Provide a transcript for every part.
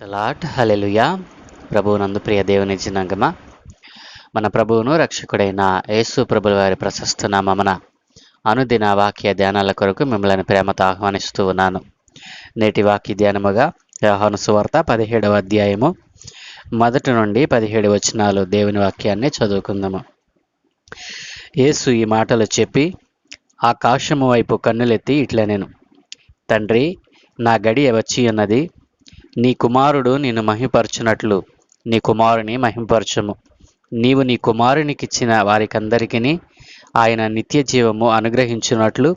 Lot hallelujah ప్రభువునందు ప్రియ దేవుని జనాంగమ మన ప్రభువును రక్షకుడైన యేసు ప్రభుల వారి ప్రశస్త నామమున అనుదిన వాక్య ధ్యానాల కొరకు మిమ్మల్ని ప్రేమతో ఆహ్వానిస్తూ ఉన్నాను. నేటి వాక్య ధ్యానముగా వ్యవహాను సువార్త పదిహేడవ అధ్యాయము మొదటి నుండి పదిహేడు వచనాలు దేవుని వాక్యాన్ని చదువుకుందాము. యేసు ఈ మాటలు చెప్పి ఆకాశము వైపు కన్నులెత్తి ఇట్లా నేను తండ్రి నా గడియ వచ్చి ఉన్నది నీ కుమారుడు నిన్ను మహిపరచునట్లు. నీ కుమారుని మహింపరచము. నీవు నీ కుమారునికిచ్చిన వారికందరికీ ఆయన నిత్య జీవము అనుగ్రహించున్నట్లు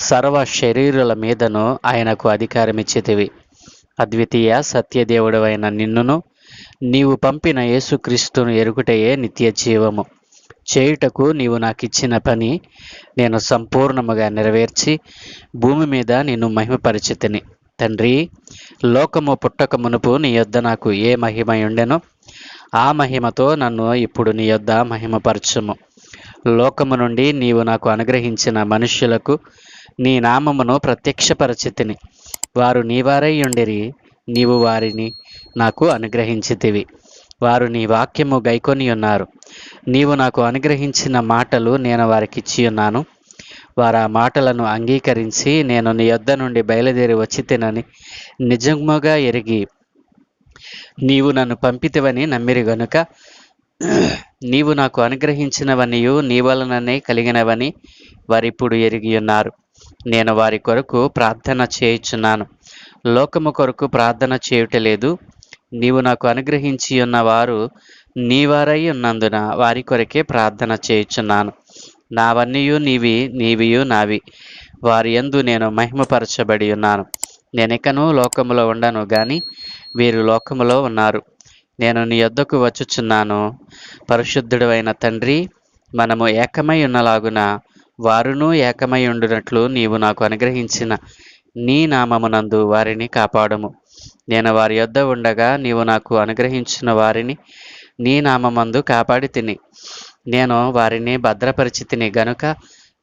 సర్వ శరీరుల మీదను ఆయనకు అధికారమిచ్చితివి అద్వితీయ సత్యదేవుడు అయిన నిన్నును నీవు పంపిన యేసుక్రీస్తును ఎరుకుటయే నిత్య జీవము చేయుటకు నీవు నాకిచ్చిన పని నేను సంపూర్ణముగా నెరవేర్చి భూమి మీద నిన్ను మహిమపరిచితిని. తండ్రి లోకము పుట్టక మునుపు నీ యొద్ద నాకు ఏ మహిమ ఉండెనో? ఆ మహిమతో నన్ను ఇప్పుడు నీ యొద్ద మహిమపరచుము. లోకము నుండి నీవు నాకు అనుగ్రహించిన మనుష్యులకు నీ నామమును ప్రత్యక్షపరచితిని. వారు నీవారై ఉండిరి నీవు వారిని నాకు అనుగ్రహించితివి. వారు నీ వాక్యము గైకొని ఉన్నారు నీవు నాకు అనుగ్రహించిన మాటలు నేను వారికి ఇచ్చి ఉన్నాను వారు ఆ మాటలను అంగీకరించి నేను నీ యొద్ద నుండి బయలుదేరి వచ్చి తినని నిజముగా ఎరిగి నీవు నన్ను పంపితివని నమ్మిరి గనుక నీవు నాకు అనుగ్రహించినవనియు నీ వలననే కలిగినవని వారిప్పుడు ఎరిగి ఉన్నారు. నేను వారి కొరకు ప్రార్థన చేయుచున్నాను. లోకము కొరకు ప్రార్థన చేయుటలేదు. నీవు నాకు అనుగ్రహించి ఉన్న వారు నీవారై ఉన్నందున వారి కొరకే ప్రార్థన చేయుచున్నాను. నావన్నీయు నీవి నీవియు నావి. వారి యందు నేను మహిమపరచబడి ఉన్నాను. నేనెకను లోకములో ఉండను గాని వీరు లోకములో ఉన్నారు. నేను నీ యొద్దకు వచ్చుచున్నాను. పరిశుద్ధుడైన తండ్రి మనము ఏకమై ఉన్నలాగున వారును ఏకమై ఉండునట్లు నీవు నాకు అనుగ్రహించిన నీ నామమునందు వారిని కాపాడము. నేను వారి యొద్ద ఉండగా నీవు నాకు అనుగ్రహించిన వారిని నీ నామమందు కాపాడి తిని. నేను వారిని భద్రపరిచితిని గనుక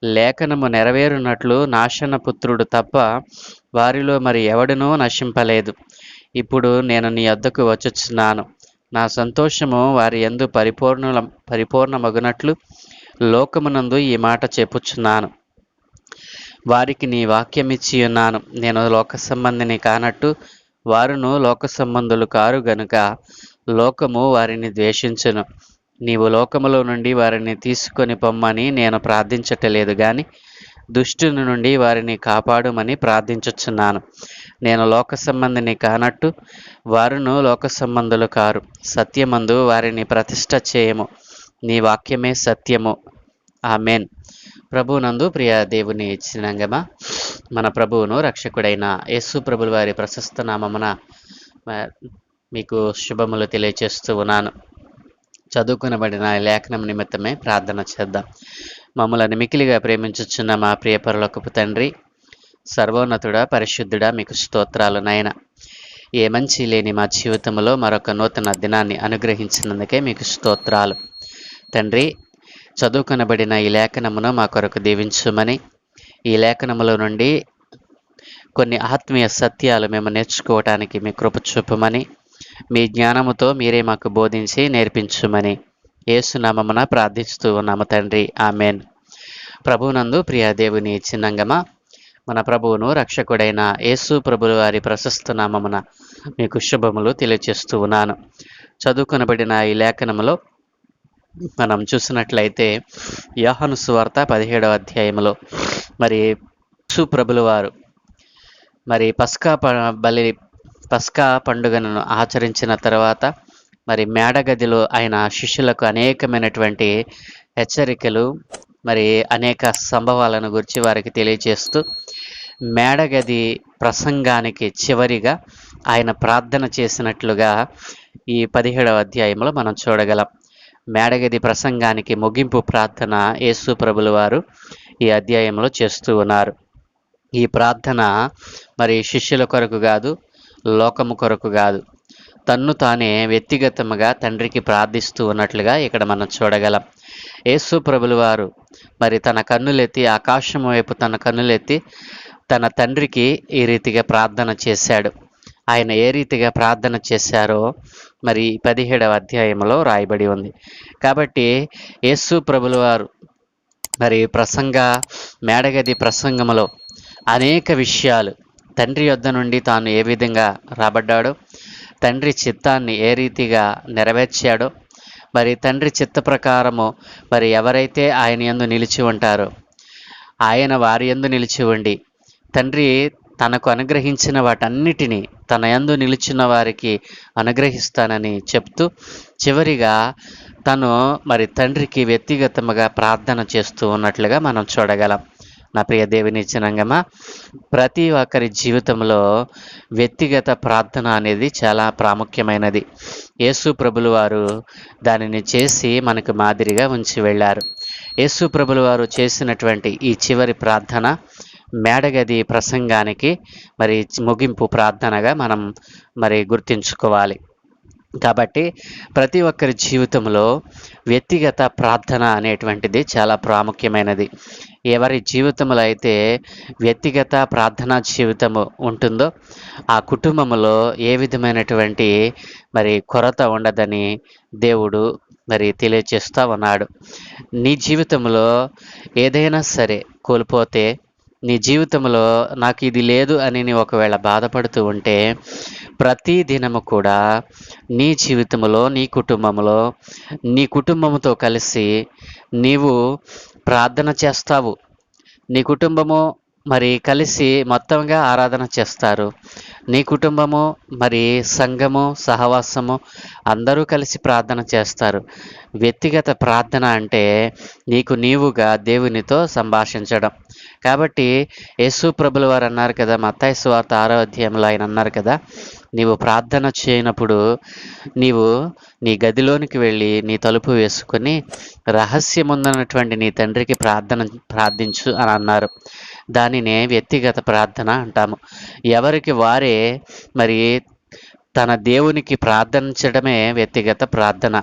లేఖనము నెరవేరునట్లు నాశన పుత్రుడు తప్ప వారిలో మరి ఎవడునూ నశింపలేదు. ఇప్పుడు నేను నీ వద్దకు వచ్చుచున్నాను. నా సంతోషము వారి ఎందు పరిపూర్ణ పరిపూర్ణమగునట్లు లోకమునందు ఈ మాట చెప్పుచున్నాను. వారికి నీ వాక్యమిచ్చి ఉన్నాను నేను లోక సంబంధిని కానట్టు వారును లోక సంబంధులు కారు గనుక లోకము వారిని ద్వేషించును. నీవు లోకములో నుండి వారిని తీసుకొని పొమ్మని నేను ప్రార్థించటలేదు గాని దుష్టుని నుండి వారిని కాపాడుమని ప్రార్థించుచున్నాను. నేను లోక సంబంధిని కానట్టు వారును లోక సంబంధులు కారు. సత్యమందు వారిని ప్రతిష్ట చేయము. నీ వాక్యమే సత్యము. ఆమెన్. ప్రభునందు ప్రియ దేవుని ఇచ్చినంగమ మన ప్రభువును రక్షకుడైన యేసు ప్రభుల వారి ప్రశస్త నామమున మీకు శుభములు తెలియచేస్తూ ఉన్నాను. చదువుకునబడిన ఈ లేఖనం నిమిత్తమే ప్రార్థన చేద్దాం. మమ్మల్ని మికిలిగా ప్రేమించుచున్న మా ప్రియ పరలోకపు తండ్రి సర్వోన్నతుడా పరిశుద్ధుడా మీకు స్తోత్రాలు నాయన. ఏ మంచి లేని మా జీవితంలో మరొక నూతన దినాన్ని అనుగ్రహించినందుకే మీకు స్తోత్రాలు. తండ్రి చదువుకునబడిన ఈ లేఖనమును మా కొరకు దీవించుమని ఈ లేఖనములో నుండి కొన్ని ఆత్మీయ సత్యాలు మేము నేర్చుకోవటానికి మీ కృప చూపమని మీ జ్ఞానముతో మీరే మాకు బోధించి నేర్పించుమని ఏసునామమున ప్రార్థిస్తూ ఉన్నాము తండ్రి. ఆమెన్. ప్రభునందు ప్రియ దేవుని చిన్నంగమ మన ప్రభువును రక్షకుడైన యేసు ప్రభుల వారి ప్రశస్త నామమున మీకు శుభములు తెలియచేస్తూ ఉన్నాను. చదువుకునబడిన ఈ లేఖనములో మనం చూసినట్లయితే యోహను సువార్త పదిహేడవ అధ్యాయంలో మరి యేసు ప్రభుల వారు మరి పస్కా బలి పస్కా పండుగను ఆచరించిన తర్వాత మరి మేడగదిలో ఆయన శిష్యులకు అనేకమైనటువంటి హెచ్చరికలు మరి అనేక సంభవాలను గురించి వారికి తెలియజేస్తూ మేడగది ప్రసంగానికి చివరిగా ఆయన ప్రార్థన చేసినట్లుగా ఈ పదిహేడవ అధ్యాయంలో మనం చూడగలం. మేడగది ప్రసంగానికి ముగింపు ప్రార్థన యేసు ప్రభులు వారు ఈ అధ్యాయంలో చేస్తూ ఉన్నారు. ఈ ప్రార్థన మరి శిష్యుల కొరకు కాదు లోకము కొరకు కాదు. తన్ను తానే వ్యక్తిగతముగా తండ్రికి ప్రార్థిస్తూ ఉన్నట్లుగా ఇక్కడ మనం చూడగలం. యేసు ప్రభులు వారు మరి తన కన్నులెత్తి ఆకాశం వైపు తన కన్నులెత్తి తన తండ్రికి ఈ రీతిగా ప్రార్థన చేశాడు. ఆయన ఏ రీతిగా ప్రార్థన చేశారో మరి పదిహేడవ అధ్యాయంలో రాయబడి ఉంది. కాబట్టి యేసు ప్రభుల వారు మరి ప్రసంగ మేడగది ప్రసంగములో అనేక విషయాలు తండ్రి యొద్ద నుండి తాను ఏ విధంగా రాబడ్డాడో తండ్రి చిత్తాన్ని ఏ రీతిగా నెరవేర్చాడో మరి తండ్రి చిత్త ప్రకారము మరి ఎవరైతే ఆయన యందు నిలిచి ఉంటారో ఆయన వారి యందు నిలిచి ఉండి తండ్రి తనకు అనుగ్రహించిన వాటన్నిటినీ తన యందు నిలిచిన వారికి అనుగ్రహిస్తానని చెప్తూ చివరిగా తను మరి తండ్రికి వ్యక్తిగతముగా ప్రార్థన చేస్తూ ఉన్నట్లుగా మనం చూడగలం. నా ప్రియ దేవుని జనంగమా ప్రతి ఒక్కరి జీవితంలో వ్యక్తిగత ప్రార్థన అనేది చాలా ప్రాముఖ్యమైనది. యేసు ప్రభులు వారు దానిని చేసి మనకు మాదిరిగా ఉంచి వెళ్ళారు. యేసు ప్రభులు వారు చేసినటువంటి ఈ చివరి ప్రార్థన మేడగది ప్రసంగానికి మరి ముగింపు ప్రార్థనగా మనం మరి గుర్తించుకోవాలి. కాబట్టి ప్రతి ఒక్కరి జీవితంలో వ్యక్తిగత ప్రార్థన అనేటువంటిది చాలా ప్రాముఖ్యమైనది. ఎవరి జీవితంలో అయితే వ్యక్తిగత ప్రార్థనా జీవితము ఉంటుందో ఆ కుటుంబంలో ఏ విధమైనటువంటి మరి కొరత ఉండదని దేవుడు మరి తెలియచేస్తూ ఉన్నాడు. నీ జీవితంలో ఏదైనా సరే కోల్పోతే నీ జీవితంలో నాకు ఇది లేదు అని నీ ఒకవేళ బాధపడుతూ ఉంటే ప్రతి దినము కూడా నీ జీవితంలో నీ కుటుంబంలో నీ కుటుంబంతో కలిసి నీవు ప్రార్థన చేస్తావు. నీ కుటుంబము మరి కలిసి మొత్తంగా ఆరాధన చేస్తారు. నీ కుటుంబము మరి సంఘము సహవాసము అందరూ కలిసి ప్రార్థన చేస్తారు. వ్యక్తిగత ప్రార్థన అంటే నీకు నీవుగా దేవునితో సంభాషించడం. కాబట్టి యేసు ప్రభుల వారు అన్నారు కదా మత్తాయి స్వార్థ ఆరో అధ్యాయంలో ఆయన అన్నారు కదా నీవు ప్రార్థన చేయనప్పుడు నీవు నీ గదిలోనికి వెళ్ళి నీ తలుపు వేసుకొని రహస్యముందన్నటువంటి నీ తండ్రికి ప్రార్థన ప్రార్థించు అని అన్నారు. దానినే వ్యక్తిగత ప్రార్థన అంటాము. ఎవరికి వారే మరి తన దేవునికి ప్రార్థించడమే వ్యక్తిగత ప్రార్థన.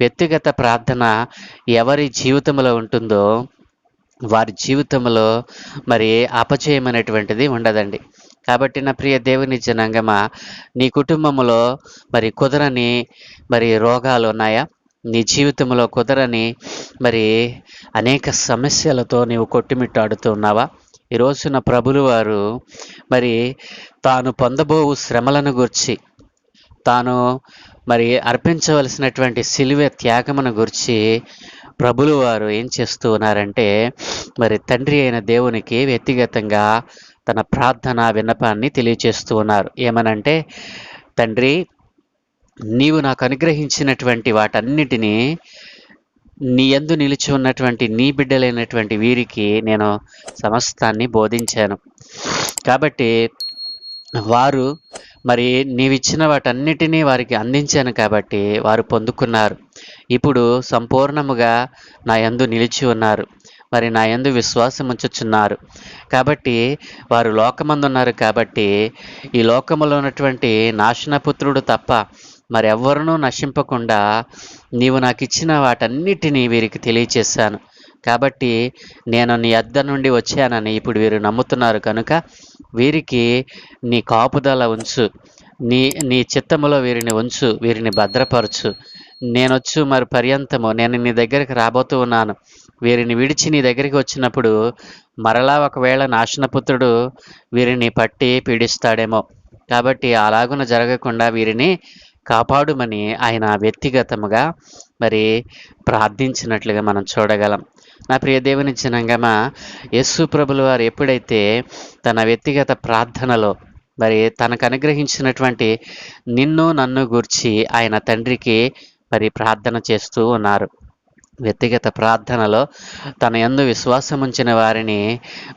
వ్యక్తిగత ప్రార్థన ఎవరి జీవితంలో ఉంటుందో వారి జీవితంలో మరి అపజయమైనటువంటిది ఉండదండి. కాబట్టి నా ప్రియ దేవుని జనాంగమా నీ కుటుంబంలో మరి కుదరని మరి రోగాలు ఉన్నాయా? నీ జీవితంలో కుదరని మరి అనేక సమస్యలతో నీవు కొట్టుమిట్టాడుతూ ఉన్నావా? ఈ రోజున ప్రభులు వారు మరి తాను పొందబోవు శ్రమలను గుర్చి తాను మరి అర్పించవలసినటువంటి సిలువ త్యాగమును గురించి ప్రభులు వారు ఏం చేస్తూ ఉన్నారంటే మరి తండ్రి అయిన దేవునికి వ్యక్తిగతంగా తన ప్రార్థన విన్నపాన్ని తెలియచేస్తూ ఉన్నారు. ఏమనంటే తండ్రి నీవు నాకు అనుగ్రహించినటువంటి వాటన్నిటినీ నీ ఎందు నిలిచి ఉన్నటువంటి నీ బిడ్డలైనటువంటి వీరికి నేను సమస్తాన్ని బోధించాను. కాబట్టి వారు మరి నీవిచ్చిన వాటన్నిటినీ వారికి అందించాను కాబట్టి వారు పొందుకున్నారు. ఇప్పుడు సంపూర్ణముగా నా యందు నిలిచి ఉన్నారు. మరి నా యందు విశ్వాసం ఉంచుచున్నారు. కాబట్టి వారు లోకమందు ఉన్నారు కాబట్టి ఈ లోకములో ఉన్నటువంటి నాశనపుత్రుడు తప్ప మరి నశింపకుండా నీవు నాకు ఇచ్చిన వాటన్నిటినీ వీరికి తెలియచేశాను. కాబట్టి నేను నీ అద్ద నుండి వచ్చానని ఇప్పుడు వీరు నమ్ముతున్నారు కనుక వీరికి నీ కాపుదల ఉంచు. నీ నీ చిత్తములో వీరిని ఉంచు. వీరిని భద్రపరచు. నేనొచ్చు మరి పర్యంతము. నేను నీ దగ్గరికి రాబోతూ ఉన్నాను. వీరిని విడిచి నీ దగ్గరికి వచ్చినప్పుడు మరలా ఒకవేళ నాశనపుత్రుడు వీరిని పట్టి పీడిస్తాడేమో. కాబట్టి అలాగున జరగకుండా వీరిని కాపాడుమని ఆయన వ్యక్తిగతముగా మరి ప్రార్థించినట్లుగా మనం చూడగలం. నా ప్రియ దేవుని జనంగమా యేసు ప్రభులు వారు ఎప్పుడైతే తన వ్యక్తిగత ప్రార్థనలో మరి తనకు అనుగ్రహించినటువంటి నిన్ను నన్ను గూర్చి ఆయన తండ్రికి మరి ప్రార్థన చేస్తూ ఉన్నారు. వ్యక్తిగత ప్రార్థనలో తన యందు విశ్వాసముంచిన వారిని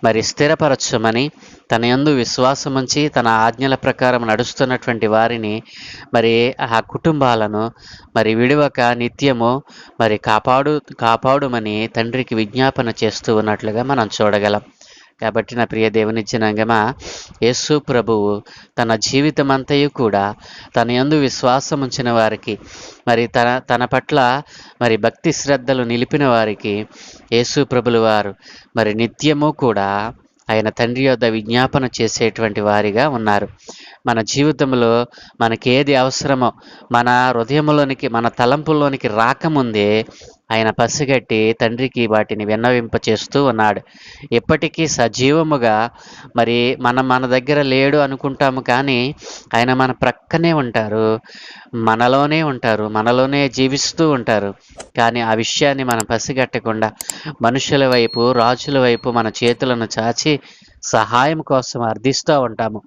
మరి స్థిరపరచమని తన యందు విశ్వాసముంచి తన ఆజ్ఞల ప్రకారం నడుస్తున్నటువంటి వారిని మరి ఆ కుటుంబాలను మరి విడివక నిత్యము మరి కాపాడు కాపాడుమని తండ్రికి విజ్ఞాపన చేస్తూ ఉన్నట్లుగా మనం చూడగలం. కాబట్టి నా ప్రియ దేవుని జనాంగమా యేసు ప్రభువు తన జీవితం అంతయు కూడా తన యందు విశ్వాసం ఉంచిన వారికి మరి తన తన పట్ల మరి భక్తి శ్రద్ధలు నిలిపిన వారికి యేసు ప్రభులు వారు మరి నిత్యము కూడా ఆయన తండ్రి యొద్ద విజ్ఞాపన చేసేటువంటి వారిగా ఉన్నారు. మన జీవితంలో మనకేది అవసరమో మన హృదయంలోనికి మన తలంపుల్లోనికి రాకముందే ఆయన పసిగట్టి తండ్రికి వాటిని విన్నవింప చేస్తూ ఉన్నాడు. ఇప్పటికీ సజీవముగా మరి మనం మన దగ్గర లేడు అనుకుంటాము కానీ ఆయన మన ప్రక్కనే ఉంటారు మనలోనే ఉంటారు మనలోనే జీవిస్తూ ఉంటారు. కానీ ఆ విషయాన్ని మనం పసిగట్టకుండా మనుషుల వైపు రాజుల వైపు మన చేతులను చాచి సహాయం కోసం అర్థిస్తూ ఉంటాము.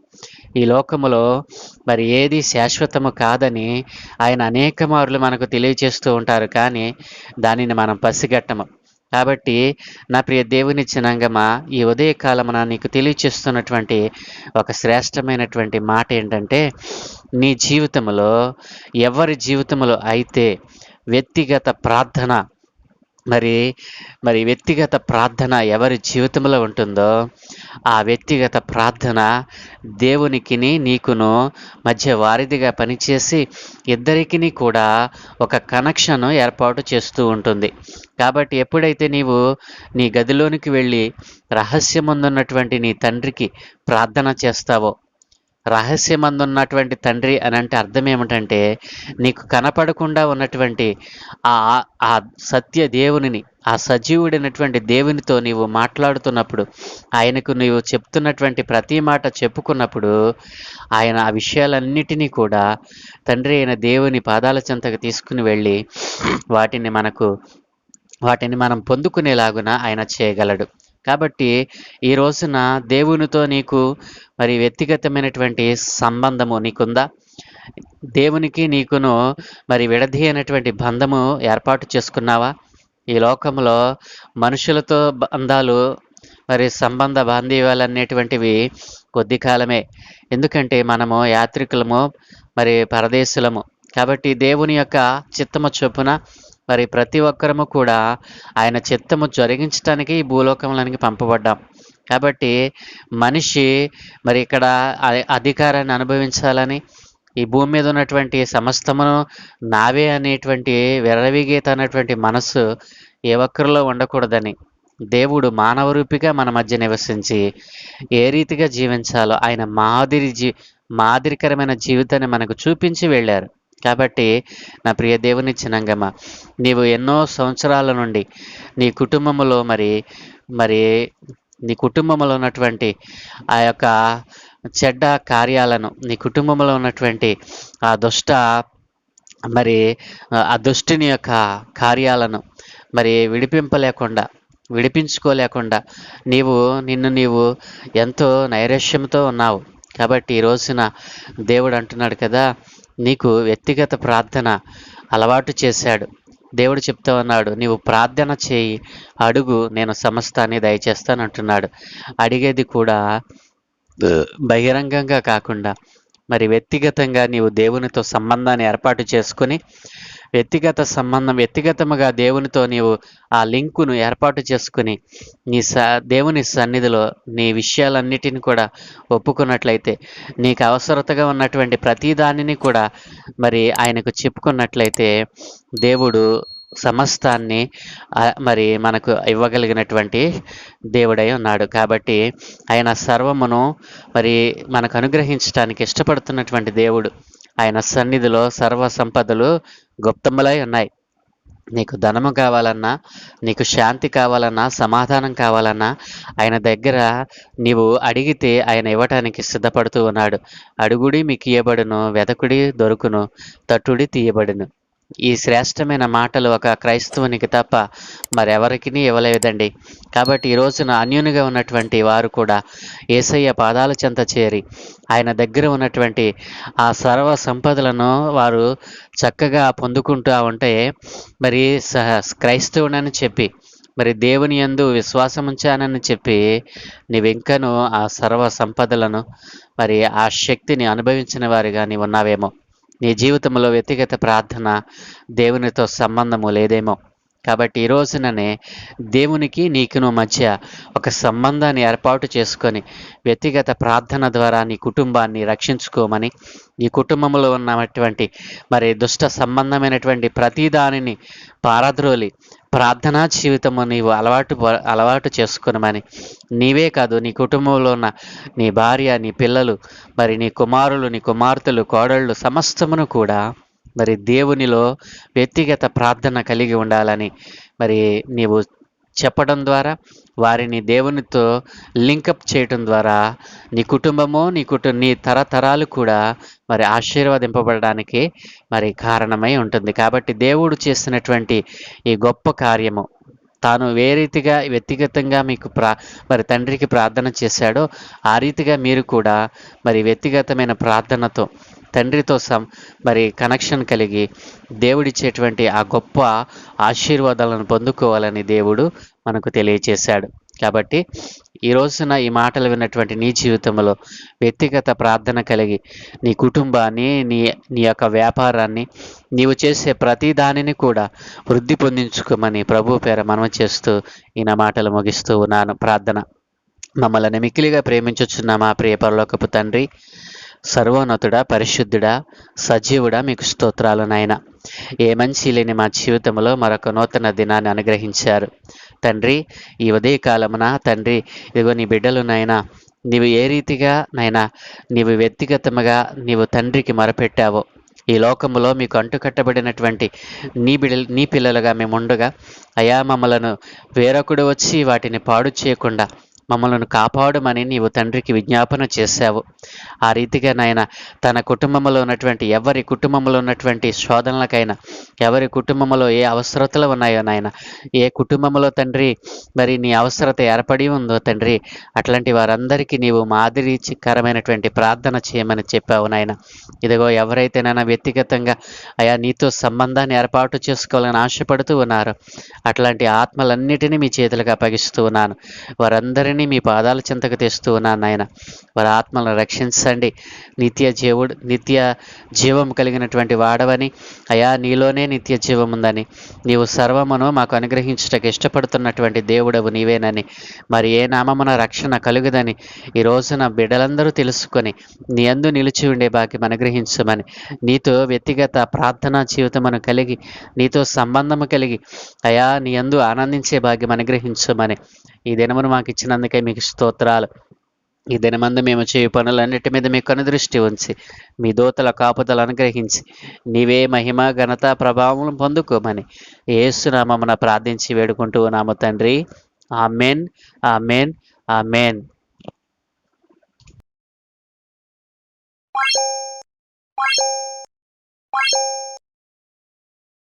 ఈ లోకములో మరి ఏది శాశ్వతము కాదని ఆయన అనేక మార్లు మనకు తెలియచేస్తూ ఉంటారు. కానీ దానిని మనం పసిగట్టము. కాబట్టి నా ప్రియ దేవుని చినంగమా ఈ ఉదయకాలమున నీకు తెలియచేస్తున్నటువంటి ఒక శ్రేష్టమైనటువంటి మాట ఏంటంటే నీ జీవితంలో ఎవరి జీవితంలో అయితే వ్యక్తిగత ప్రార్థన మరి మరి వ్యక్తిగత ప్రార్థన ఎవరి జీవితంలో ఉంటుందో ఆ వ్యక్తిగత ప్రార్థన దేవునికిని నీకును మధ్య వారిదిగా పనిచేసి ఇద్దరికిని కూడా ఒక కనెక్షన్ ఏర్పాటు చేస్తూ ఉంటుంది. కాబట్టి ఎప్పుడైతే నీవు నీ గదిలోనికి వెళ్ళి రహస్యమందున్నటువంటి నీ తండ్రికి ప్రార్థన చేస్తావో రహస్యమందున్నటువంటి తండ్రి అని అంటే అర్థం ఏమిటంటే నీకు కనపడకుండా ఉన్నటువంటి ఆ ఆ సత్య దేవునిని ఆ సజీవుడైనటువంటి దేవునితో నీవు మాట్లాడుతున్నప్పుడు ఆయనకు నీవు చెప్తున్నటువంటి ప్రతి మాట చెప్పుకున్నప్పుడు ఆయన ఆ విషయాలన్నిటినీ కూడా తండ్రి అయిన దేవుని పాదాల చెంతకు తీసుకుని వెళ్ళి వాటిని మనకు వాటిని మనం పొందుకునేలాగున ఆయన చేయగలడు. కాబట్టి ఈ రోజున దేవునితో నీకు మరి వ్యక్తిగతమైనటువంటి సంబంధము నీకుందా? దేవునికి నీకును మరి విడదీయనటువంటి బంధము ఏర్పాటు చేసుకున్నావా? ఈ లోకంలో మనుషులతో బంధాలు మరి సంబంధ బాంధవ్యాలు అనేటువంటివి కొద్ది కాలమే. ఎందుకంటే మనము యాత్రికులము మరి పరదేశులము. కాబట్టి దేవుని యొక్క చిత్తము చొప్పున మరి ప్రతి ఒక్కరము కూడా ఆయన చిత్తము జరిగించడానికి ఈ భూలోకంలోనికి పంపబడ్డాం. కాబట్టి మనిషి మరి ఇక్కడ అధికారాన్ని అనుభవించాలని ఈ భూమి మీద ఉన్నటువంటి సమస్తమును నావే అనేటువంటి విరవిగీత అనేటువంటి మనస్సు ఏ ఒక్కరిలో ఉండకూడదని దేవుడు మానవ రూపిగా మన మధ్య నివసించి ఏ రీతిగా జీవించాలో ఆయన మాదిరి జీ మాదిరికరమైన జీవితాన్ని మనకు చూపించి వెళ్ళారు. కాబట్టి నా ప్రియ దేవుని చినంగమ్మ నీవు ఎన్నో సంవత్సరాల నుండి నీ కుటుంబంలో మరి మరి నీ కుటుంబంలో ఉన్నటువంటి ఆ యొక్క చెడ్డ కార్యాలను నీ కుటుంబంలో ఉన్నటువంటి ఆ దుష్ట మరి ఆ దుష్టిని యొక్క కార్యాలను మరి విడిపింపలేకుండా విడిపించుకోలేకుండా నీవు నిన్ను నీవు ఎంతో నైరాశ్యంతో ఉన్నావు. కాబట్టి ఈ రోజున దేవుడు అంటున్నాడు కదా నీకు వ్యక్తిగత ప్రార్థన అలవాటు చేశాడు. దేవుడు చెప్తా ఉన్నాడు నీవు ప్రార్థన చేయి అడుగు నేను సమస్తాన్ని దయచేస్తాను అంటున్నాడు అడిగేది కూడా బహిరంగంగా కాకుండా మరి వ్యక్తిగతంగా నీవు దేవునితో సంబంధాన్ని ఏర్పాటు చేసుకుని వ్యక్తిగత సంబంధం వ్యక్తిగతముగా దేవునితో నీవు ఆ లింకును ఏర్పాటు చేసుకుని నీ స దేవుని సన్నిధిలో నీ విషయాలన్నిటిని కూడా ఒప్పుకున్నట్లయితే నీకు అవసరతగా ఉన్నటువంటి ప్రతి దానిని కూడా మరి ఆయనకు చెప్పుకున్నట్లయితే దేవుడు సమస్తాన్ని మరి మనకు ఇవ్వగలిగినటువంటి దేవుడై ఉన్నాడు. కాబట్టి ఆయన సర్వమును మరి మనకు అనుగ్రహించడానికి ఇష్టపడుతున్నటువంటి దేవుడు ఆయన సన్నిధిలో సర్వ సంపదలు గుప్తములై ఉన్నాయి. నీకు ధనము కావాలన్నా నీకు శాంతి కావాలన్నా సమాధానం కావాలన్నా ఆయన దగ్గర నీవు అడిగితే ఆయన ఇవ్వటానికి సిద్ధపడుతూ ఉన్నాడు. అడుగుడి మీకు ఇయ్యబడును వెతకుడి దొరుకును తట్టుడి తీయబడును. ఈ శ్రేష్టమైన మాటలు ఒక క్రైస్తవునికి తప్ప మరెవరికి ఇవ్వలేదండి. కాబట్టి ఈ రోజున అన్యునిగా ఉన్నటువంటి వారు కూడా ఏసయ్య పాదాల చెంత చేరి ఆయన దగ్గర ఉన్నటువంటి ఆ సర్వ సంపదలను వారు చక్కగా పొందుకుంటూ ఉంటే మరి స- క్రైస్తవుడని చెప్పి మరి దేవుని యందు విశ్వాసం ఉంచానని చెప్పి నీవింకను ఆ సర్వ సంపదలను మరి ఆ శక్తిని అనుభవించిన వారిగా నీవు ఉన్నావేమో నీ జీవితంలో వ్యక్తిగత ప్రార్థన దేవునితో సంబంధము లేదేమో. కాబట్టి ఈ రోజుననే దేవునికి నీకును మధ్య ఒక సంబంధాన్ని ఏర్పాటు చేసుకొని వ్యక్తిగత ప్రార్థన ద్వారా నీ కుటుంబాన్ని రక్షించుకోమని నీ కుటుంబంలో ఉన్నటువంటి మరి దుష్ట సంబంధమైనటువంటి ప్రతి దానిని పారద్రోలి ప్రార్థనా జీవితము నీవు అలవాటు అలవాటు చేసుకునమని. నీవే కాదు నీ కుటుంబంలో ఉన్న నీ భార్య నీ పిల్లలు మరి నీ కుమారులు నీ కుమార్తెలు కోడళ్ళు సమస్తమును కూడా మరి దేవునిలో వ్యక్తిగత ప్రార్థన కలిగి ఉండాలని మరి నీవు చెప్పడం ద్వారా వారిని దేవునితో లింకప్ చేయటం ద్వారా నీ కుటుంబము నీ కుటుంబ నీ తరతరాలు కూడా మరి ఆశీర్వదింపబడడానికి మరి కారణమై ఉంటుంది. కాబట్టి దేవుడు చేసినటువంటి ఈ గొప్ప కార్యము తాను ఏ రీతిగా వ్యక్తిగతంగా మీకు ప్రా మరి తండ్రికి ప్రార్థన చేశాడో ఆ రీతిగా మీరు కూడా మరి వ్యక్తిగతమైన ప్రార్థనతో తండ్రితో సం మరి కనెక్షన్ కలిగి దేవుడిచ్చేటువంటి ఆ గొప్ప ఆశీర్వాదాలను పొందుకోవాలని దేవుడు మనకు తెలియచేశాడు. కాబట్టి ఈ రోజున ఈ మాటలు విన్నటువంటి నీ జీవితంలో వ్యక్తిగత ప్రార్థన కలిగి నీ కుటుంబాన్ని నీ నీ యొక్క వ్యాపారాన్ని నీవు చేసే ప్రతి దానిని కూడా వృద్ధి పొందించుకోమని ప్రభు పేర మనం చేస్తూ ఈ నా మాటలు ముగిస్తూ ఉన్నాను. ప్రార్థన. మమ్మల్ని మిక్కిలిగా ప్రేమించుచున్న మా ప్రియ పరలోకపు తండ్రి సర్వోన్నతుడా పరిశుద్ధుడా సజీవుడా మీకు స్తోత్రాలు నాయన. ఏ మంచి లేని మా జీవితంలో మరొక నూతన దినాన్ని అనుగ్రహించారు. తండ్రి ఈ ఉదయకాలమున తండ్రి ఇదిగో నీ బిడ్డలు నాయన నీవు ఏ రీతిగా నైనా నీవు వ్యక్తిగతముగా నీవు తండ్రికి మొరపెట్టావో ఈ లోకములో మీకు అంటుకట్టబడినటువంటి నీ బిడ్డలు నీ పిల్లలుగా మేము ఉండగా అయా మమ్మలను వేరొకడు వచ్చి వాటిని పాడు చేయకుండా మమ్మలను కాపాడమని నీవు తండ్రికి విజ్ఞాపన చేశావు. ఆ రీతిగా నాయన తన కుటుంబంలో ఉన్నటువంటి ఎవరి కుటుంబంలో ఉన్నటువంటి శోధనలకైనా ఎవరి కుటుంబంలో ఏ అవసరతలు ఉన్నాయో నాయన ఏ కుటుంబంలో తండ్రి మరి నీ అవసరత ఏర్పడి ఉందో తండ్రి అట్లాంటి వారందరికీ నీవు మాదిరికరమైనటువంటి ప్రార్థన చేయమని చెప్పావు నాయన. ఇదిగో ఎవరైతేనైనా వ్యక్తిగతంగా అయా నీతో సంబంధాన్ని ఏర్పాటు చేసుకోవాలని ఆశపడుతూ ఉన్నారో. అట్లాంటి ఆత్మలన్నిటినీ మీ చేతులకు అప్పగిస్తూ ఉన్నాను. వారందరినీ మీ పాదాల చింతకు తెస్తూ ఉన్నాను నాయన. వారి ఆత్మలను రక్షించండి. నిత్య జీవుడు నిత్య జీవం కలిగినటువంటి వాడవని. అయా నీలోనే నిత్య జీవం ఉందని. నీవు సర్వమును మాకు అనుగ్రహించుటకు ఇష్టపడుతున్నటువంటి దేవుడవు నీవేనని. మరి ఏ నామమున రక్షణ కలుగుదని ఈ రోజున బిడ్డలందరూ తెలుసుకొని నీ అందు నిలిచి ఉండే బాక్యం అనుగ్రహించమని. నీతో వ్యక్తిగత ప్రార్థనా జీవితమును కలిగి నీతో సంబంధము కలిగి అయా నీ అందు ఆనందించే భాగ్యం అనుగ్రహించమని. ఈ దినమును మాకు ఇచ్చినందుకే మీకు స్తోత్రాలు. ఈ దినమందు మేము చేయు పనులన్నిటి మీద మీ కనుదృష్టి ఉంచి మీ దూతల కాపుదలు అనుగ్రహించి నీవే మహిమ ఘనత ప్రభావం పొందుకోమని ఏసునామమున ప్రార్థించి వేడుకుంటూ ఉన్నాము తండ్రి. Amen amen amen.